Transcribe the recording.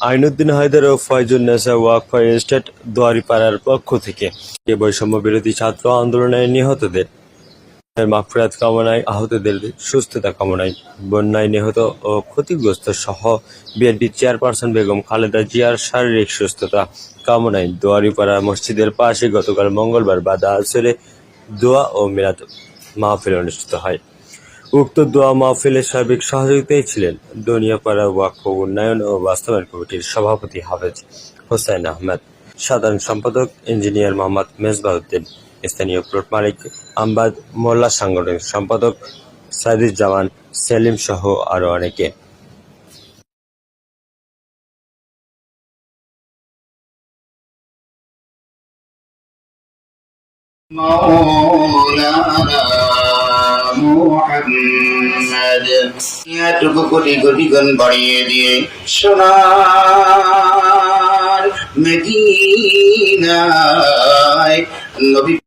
আইনুদ্দিন হায়দার ও ফয়জুন নেসা ওয়াকফা এস্টেট দোয়ারিপাড়ার পক্ষ থেকে এ বৈষম্য বিরোধী ছাত্র আন্দোলনে নিহতদের মাগফিরাত কামনায়, আহতদের সুস্থতা কামনায়, বন্যায় নিহত ও ক্ষতিগ্রস্ত সহ বিএনপি চেয়ারপারসন বেগম খালেদা জিয়ার শারীরিক সুস্থতা কামনায় দোয়ারিপাড়া মসজিদের পাশে গতকাল মঙ্গলবার বাদা আসরে দোয়া ও মিলাদ মাহফিল অনুষ্ঠিত হয়। উক্ত দোয়া মাহফিলের সার্বিক সহযোগিতায় ছিলেন দনিয়াপাড়া ওয়াকফ উন্নয়ন ও বাস্তবায়ন কমিটির সভাপতি হাফেজ হোসাইন আহমেদ সাধারণ সম্পাদক ইঞ্জিনিয়ার মোহাম্মদ মেজবাউদ্দিন স্থানীয় প্লট মালিক আম্বাদ মোল্লা সাংগঠনিক সম্পাদক সাইদুজ্জামান সেলিম সহ আরও অনেকে مولانا মুহাম্মদ। এতটুকু কোটি কোটি গুণ বাড়িয়ে দিয়ে সোনার মেদিনায় নবী